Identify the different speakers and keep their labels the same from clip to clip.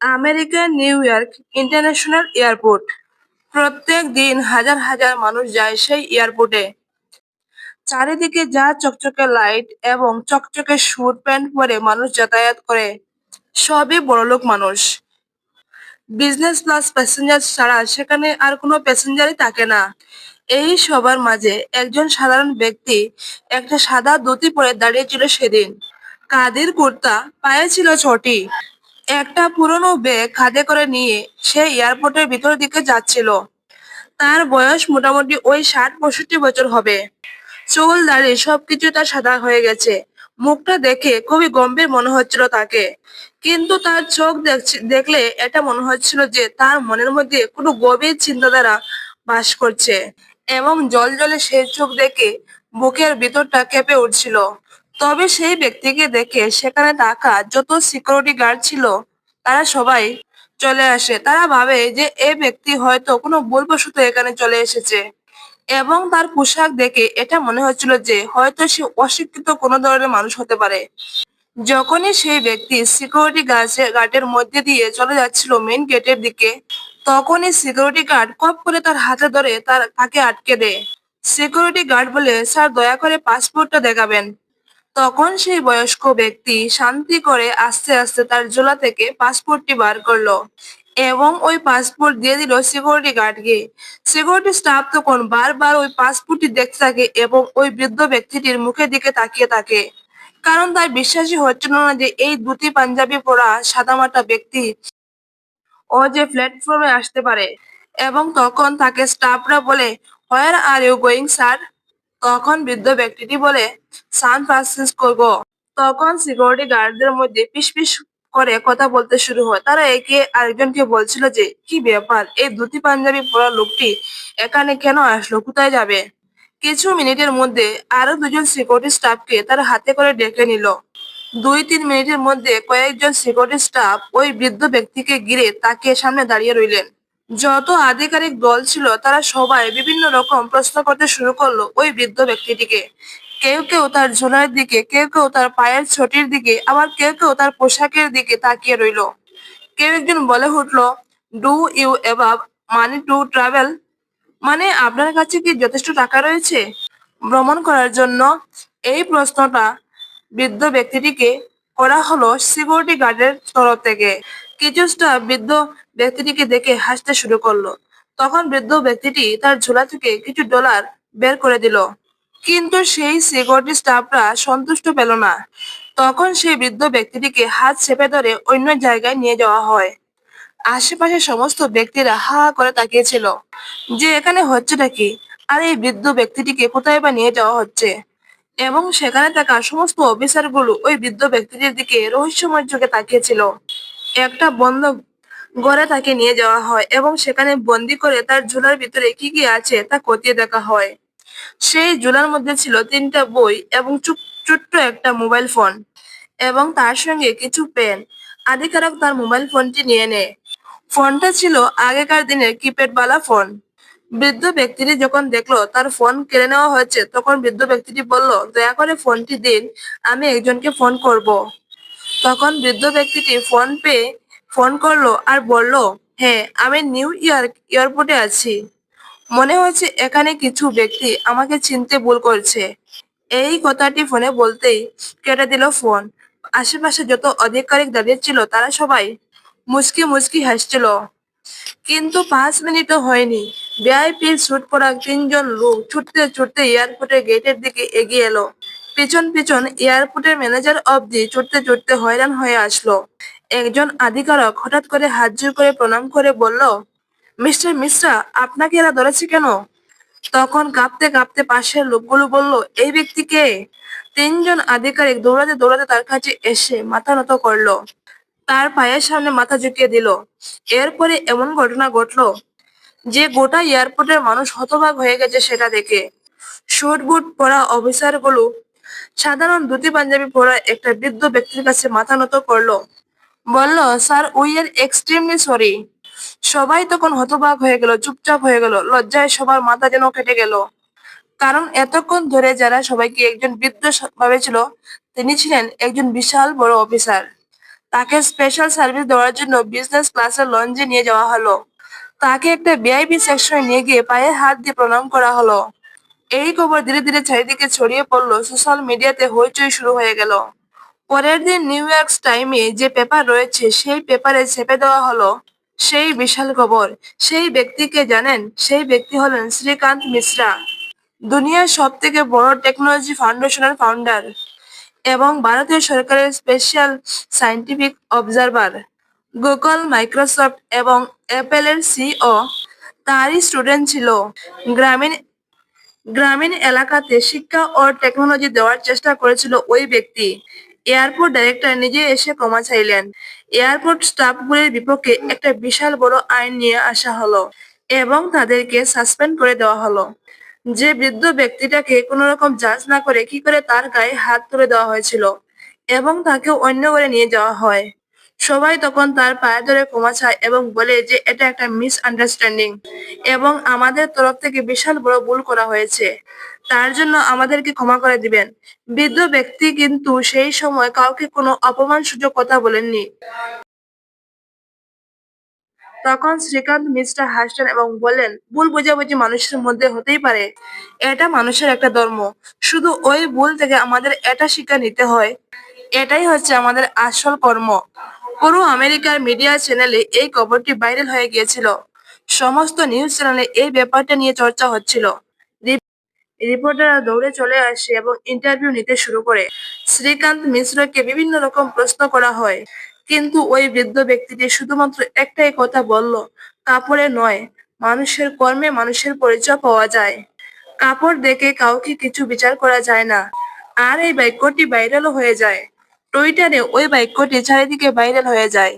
Speaker 1: আমেরিকার new York international airport. প্রত্যেক দিন হাজার হাজার মানুষ যায় সেই এয়ারপোর্টে। চারিদিকে যা চকচকে লাইট এবং চকচকে স্যুট প্যান্ট পরে মানুষ যাতায়াত করে, সবই বড়লোক মানুষ। বিজনেস ক্লাস প্যাসেঞ্জার ছাড়া সেখানে আর কোনো প্যাসেঞ্জারই থাকে না। এই সবার মাঝে একজন সাধারণ ব্যক্তি একটা সাদা ধুতি পরে দাঁড়িয়েছিল সেদিন। কাদের কুর্তা, পায়ে ছিল ছটি। একটা পুরনো ব্যাগ খাদে করে নিয়ে সে এয়ারপোর্টের ভিতর দিকে যাচ্ছিল। তার বয়স মোটামুটি ওই ষাট পঁয়ষট্টি বছর হবে। চুল, দাড়ি সবকিছু তার সাদা হয়ে গেছে। মুখটা দেখে খুবই গম্ভীর মনে হচ্ছিল তাকে। কিন্তু তার চোখ দেখলে এটা মনে হচ্ছিল যে তার মনের মধ্যে কোনো গভীর চিন্তাধারা বাস করছে। এবং জল জলে সেই চোখ দেখে বুকের ভিতরটা কেঁপে উঠছিল। তবে সেই ব্যক্তিকে দেখে সেখানে থাকা যত সিকিউরিটি গার্ড ছিল, তারা সবাই চলে আসে। তারা ভাবে যে এই ব্যক্তি হয়তো কোনো ভুলবশত এখানে চলে এসেছে এবং তার পোশাক দেখে এটা মনে হচ্ছিল যে হয়তো সে অশিক্ষিত কোনো ধরনের মানুষ হতে পারে। যখনই সেই ব্যক্তি সিকিউরিটি গার্ডের মধ্যে দিয়ে চলে যাচ্ছিল মেইন গেটের দিকে, তখনই সিকিউরিটি গার্ড কপ করে তার হাতে ধরে তার তাকে আটকে দেয়। সিকিউরিটি গার্ড বলে, স্যার, দয়া করে পাসপোর্টটা দেখাবেন। তখন সেই বয়স্ক ব্যক্তি শান্তি করে আস্তে আস্তে তার জোলা থেকে পাসপোর্টটি বার করল এবং ওই পাসপোর্ট দিয়ে দিল সিকিউরিটি গার্ডকে সিকিউরিটি স্টাফ তখন বারবার ওই পাসপোর্টটি দেখতে থাকে এবং ওই বৃদ্ধ ব্যক্তিটির মুখের দিকে তাকিয়ে থাকে। কারণ তার বিশ্বাসই হচ্ছিল না যে এই দুটি পাঞ্জাবি পরা সাদামাটা ব্যক্তি ও যে প্ল্যাটফর্মে আসতে পারে। এবং তখন তাকে স্টাফরা বলে where are you going sir তখন বৃদ্ধ ব্যক্তিটি বলে, সান ফ্রান্সিসকো গো। তখন সিকিউরিটি গার্ডদের মধ্যে পিস করে কথা বলতে শুরু হয়। তারা একে আরেকজনকে বলছিল যে, কি ব্যাপার? এই ধুতি পাঞ্জাবি পরা লোকটি এখানে কেন আসলো? কোথায় যাবে? কিছু মিনিটের মধ্যে আরও দুজন সিকিউরিটি স্টাফকে তার হাতে করে ডেকে নিল। দুই তিন মিনিটের মধ্যে কয়েকজন সিকিউরিটি স্টাফ ওই বৃদ্ধ ব্যক্তিকে ঘিরে তাকে সামনে দাঁড়িয়ে রইলেন। যত আধিকারিক দল ছিল, তারা সবাই বিভিন্ন রকম প্রশ্ন করতে শুরু করল ওই বৃদ্ধ ব্যক্তিটিকে। কেউ কেউ তার ঝোলার দিকে, কেউ কেউ তার পায়ের ছটির দিকে, আবার কেউ কেউ তার পোশাকের দিকে তাকিয়ে রইল। কেউ একজন বলে উঠল do you have money to travel মানে আপনার কাছে কি যথেষ্ট টাকা রয়েছে? ভ্রমণ করার জন্য এই প্রশ্নটা বৃদ্ধ ব্যক্তিটিকে করা হলো সিকিউরিটি গার্ডের তরফ থেকে। কিছু স্টাফ বৃদ্ধ ব্যক্তিটিকে দেখে হাসতে শুরু করল। তখন বৃদ্ধ ব্যক্তিটি তার ঝোলা থেকে কিছু ডলার বের করে দিল। কিন্তু সেই সিকিউরিটি স্টাফরা সন্তুষ্ট পেল না। তখন সেই বৃদ্ধ ব্যক্তিটিকে হাত চেপে ধরে অন্য জায়গায় নিয়ে যাওয়া হয়। আশেপাশে সমস্ত ব্যক্তিরা হা করে তাকিয়েছিল। যে এখানে হচ্ছেটা কি আর এই বৃদ্ধ ব্যক্তিটিকে কোথায় বা নিয়ে যাওয়া হচ্ছে? এবং সেখানে থাকা সমস্ত অফিসারগুলো ওই বৃদ্ধ ব্যক্তিটির দিকে রহস্যময় চোখে তাকিয়েছিল। একটা বন্ধ ঘরে তাকে নিয়ে যাওয়া হয় এবং সেখানে বন্দি করে তার ঝুলার ভিতরে কি কি আছে তা খতিয়ে দেখা হয়। সেই ঝুলার মধ্যে ছিল তিনটা বই এবং ছোট্ট একটা মোবাইল ফোন এবং তার সঙ্গে কিছু পেন। আধিকারক তার মোবাইল ফোনটি নিয়ে নেয়। ফোনটা ছিল আগেকার দিনের কিপ্যাড বালা ফোন। বৃদ্ধ ব্যক্তিটি যখন দেখল তার ফোন কেড়ে নেওয়া হয়েছে, তখন বৃদ্ধ ব্যক্তিটি বলল, দয়া করে ফোনটি দিন, আমি একজনকে ফোন করব। তখন বৃদ্ধ ব্যক্তিটি ফোন পেয়ে ফোন করল আর বলল হ্যাঁ আমি নিউ ইয়র্ক এয়ারপোর্টে আছি। মনে হচ্ছে এখানে কিছু ব্যক্তি আমাকে চিনতে ভুল করছে। এই কথাটি ফোনে বলতেই কেটে দিল ফোন। আশেপাশে যত আধিকারিক দাঁড়িয়ে ছিল, তারা সবাই মুচকি মুচকি হাসছিল। কিন্তু পাঁচ মিনিটও হয়নি। ভিআইপির স্যুট পরা তিনজন লোক ছুটতে ছুটতে এয়ারপোর্টের গেটের দিকে এগিয়ে এলো। পিছন পিছন এয়ারপোর্টের ম্যানেজার অবধি ছুটতে ছুটতে হয়রান হয়ে আসলো। একজন আধিকারক হঠাৎ করে হাত জোর করে প্রণাম করে বলল, মিস্টার মিশ্রা আপনাকে এরা ধরেছে কেন? তখন কাঁপতে কাঁপতে পাশের লোকগুলো বলল, এই ব্যক্তি কে? তিনজন আধিকারিক দৌড়াতে দৌড়াতে তার কাছে এসে মাথা নত করল। তার পায়ের সামনে মাথা ঝুঁকিয়ে দিল। এরপরে এমন ঘটনা ঘটলো যে গোটা এয়ারপোর্টের মানুষ হতবাক হয়ে গেছে সেটা দেখে। শুট বুট পরা অফিসারগুলো সাধারণ ধুতি পাঞ্জাবি পরা একটা বৃদ্ধ ব্যক্তির কাছে মাথা নত করল। বলল, sir we are extremely sorry সবাই তখন হতবাক হয়ে গেল, চুপচাপ হয়ে গেল, লজ্জায় সবার মাথা যেন কেটে গেল। কারণ এতক্ষণ ধরে যারা সবাইকে একজন বৃদ্ধ ভেবেছিল, তিনি ছিলেন একজন বিশাল বড় অফিসার তাকে স্পেশাল সার্ভিস দেওয়ার জন্য বিজনেস ক্লাসের লঞ্চে নিয়ে যাওয়া হলো। তাকে একটা ভিআইপি সেকশনে নিয়ে গিয়ে পায়ে হাত দিয়ে প্রণাম করা হলো। এই খবর ধীরে ধীরে চারিদিকে ছড়িয়ে পড়ল সোশ্যাল মিডিয়াতে হইচই শুরু হয়ে গেল। পরের দিন নিউ ইয়র্ক টাইমে যে পেপার রয়েছে, সেই পেপারে চেপে দেওয়া হলো সেই বিশাল খবর। সেই ব্যক্তিকে জানেন, সেই ব্যক্তি হলেন শ্রীকান্ত মিশ্রা, দুনিয়ার সব থেকে বড় টেকনোলজি ফাউন্ডেশনের ফাউন্ডার এবং ভারতীয় সরকারের special scientific observer Google Microsoft এবং অ্যাপেলের সিও তারই স্টুডেন্ট ছিল। গ্রামীণ গ্রামীণ এলাকাতে শিক্ষা ও টেকনোলজি দেওয়ার চেষ্টা করেছিল ওই ব্যক্তি। এয়ারপোর্ট ডাইরেক্টর নিজে এসে ক্ষমা চাইলেন। এয়ারপোর্ট স্টাফগুলির বিপক্ষে একটা বিশাল বড় আইন নিয়ে আসা হলো এবং তাদেরকে সাসপেন্ড করে দেওয়া হলো। যে বৃদ্ধ ব্যক্তিটাকে কোনো রকম যাচ না করে কি করে তার গায়ে হাত তুলে দেওয়া হয়েছিল এবং তাকে অন্য করে নিয়ে যাওয়া হয়। সবাই তখন তার পায়ে ধরে ক্ষমা চায় এবং বলে যে এটা একটা মিস আন্ডারস্ট্যান্ডিং এবং আমাদের তরফ থেকে বিশাল বড় ভুল করা হয়েছে। তার জন্য আমাদেরকে ক্ষমা করে দিবেন। বৃদ্ধ ব্যক্তি কিন্তু সেই সময় কাউকে কোনো অপমান সুযোগ কথা বলেননি। তখন শ্রীকান্ত মিস্টার হাসলেন এবং বলেন ভুল বোঝাবুঝি মানুষের মধ্যে হতেই পারে। এটা মানুষের একটা ধর্ম। শুধু ওই ভুল থেকে আমাদের এটা শিক্ষা নিতে হয়। এটাই হচ্ছে আমাদের আসল কর্ম। পুরো আমেরিকার মিডিয়া চ্যানেলে এই খবরটি ভাইরাল হয়ে গিয়েছিল। সমস্ত নিউজ চ্যানেলে এই ব্যাপারটা নিয়ে চর্চা হচ্ছিল। রিপোর্টাররা দৌড়ে চলে আসে এবং ইন্টারভিউ নিতে শুরু করে। শ্রীকান্ত মিশ্রকে বিভিন্ন রকম প্রশ্ন করা হয়। কিন্তু ওই বৃদ্ধ ব্যক্তিটি শুধুমাত্র একটাই কথা বলল, কাপড়ে নয়, মানুষের কর্মে মানুষের পরিচয় পাওয়া যায়। কাপড় দেখে কাউকে কিছু বিচার করা যায় না। আর এই বাক্যটি ভাইরালও হয়ে যায়। টুইটারে ওই বাক্যটি চারিদিকে ভাইরাল হয়ে যায়।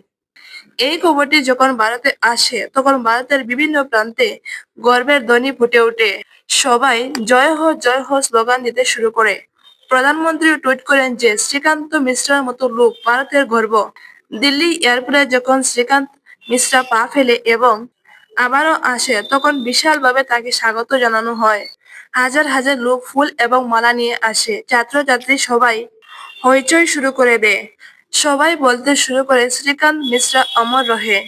Speaker 1: এই খবরটি যখন ভারতে আসে, তখন ভারতের বিভিন্ন প্রান্তে গর্বের ধ্বনি ফুটে ওঠে। সবাই জয় হো জয় হো স্লোগান দিতে শুরু করে। প্রধানমন্ত্রী টুইট করেন যে, শ্রীকান্ত মিশ্রার মতো লোক ভারতের গর্ব। দিল্লি এয়ারপোর্টে যখন শ্রীকান্ত মিশ্রা পা ফেলে এবং আবারও আসে, তখন বিশালভাবে তাকে স্বাগত জানানো হয়। হাজার হাজার লোক ফুল এবং মালা নিয়ে আসে। ছাত্রছাত্রী সবাই হইচই শুরু করে দেয় সবাই বলতে শুরু করে, শ্রীকান্ত মিশ্রা অমর রহে,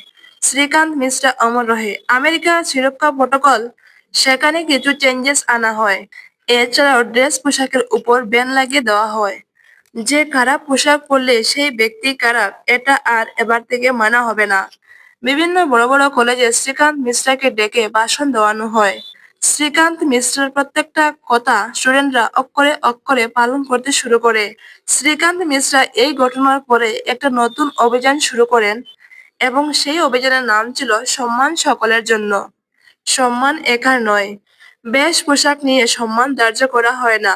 Speaker 1: শ্রীকান্ত মিশ্রা অমর রহে। আমেরিকার সুরক্ষা প্রোটোকল, সেখানে কিছু চেঞ্জেস আনা হয়। এছাড়াও ড্রেস পোশাকের উপর ব্যান লাগিয়ে দেওয়া হয়। যে খারাপ পোশাক পরলে সেই ব্যক্তি খারাপ, এটা আর এবার থেকে মানা হবে না। বিভিন্ন বড় বড় কলেজে শ্রীকান্ত মিশ্রাকে ডেকে ভাষণ দেওয়ানো হয়। শ্রীকান্ত মিশ্রার প্রত্যেকটা কথা স্টুডেন্টরা অক্ষরে অক্ষরে পালন করতে শুরু করে। শ্রীকান্ত মিশ্রা এই ঘটনার পরে একটা নতুন অভিযান শুরু করেন এবং সেই অভিযানের নাম ছিল সম্মান সকলের জন্য। সম্মান একার নয়। বেশ পোশাক নিয়ে সম্মান ধার্য করা হয় না।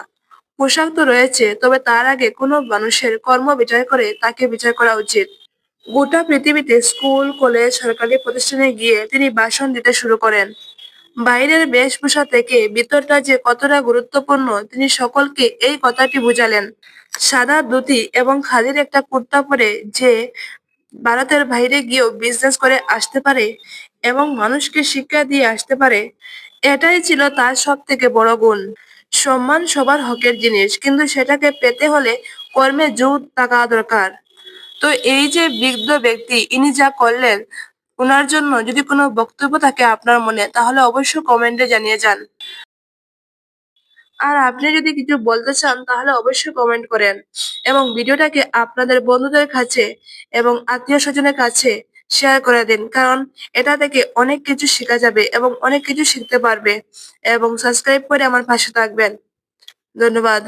Speaker 1: পোশাক তো রয়েছে, তবে তার আগে কোনো মানুষের কর্ম বিচার করে তাকে বিচার করা উচিত। গোটা পৃথিবীতে স্কুল, কলেজ, সরকারি প্রতিষ্ঠানে গিয়ে তিনি ভাষণ দিতে শুরু করেন। বাইরের বেশভূষা থেকে ভিতরটা যে কতটা গুরুত্বপূর্ণ, তিনি সকলকে এই কথাটি বুঝালেন। সাদা ধুতি এবং খাদির একটা কুর্তা পরে যে ভারতের বাইরে গিয়েও বিজনেস করে আসতে পারে এবং মানুষকে শিক্ষা দিয়ে আসতে পারে, এটাই ছিল তার সব থেকে বড় গুণ। সম্মান সবার হকের জিনিস, কিন্তু সেটাকে পেতে হলে কর্মে জোর থাকা দরকার। তো এই যে বৃদ্ধ ব্যক্তি, ইনি যা করলেন ওনার জন্য যদি কোনো বক্তব্য থাকে আপনার মনে, তাহলে অবশ্যই কমেন্টে জানিয়ে যান। আর আপনি যদি কিছু বলতে চান, তাহলে অবশ্যই কমেন্ট করেন। এবং ভিডিওটাকে আপনাদের বন্ধুদের কাছে এবং আত্মীয় স্বজনের কাছে শেয়ার করে দিন, কারণ এটা থেকে অনেক কিছু শেখা যাবে এবং অনেক কিছু শিখতে পারবে। এবং সাবস্ক্রাইব করে আমার পাশে থাকবেন। ধন্যবাদ।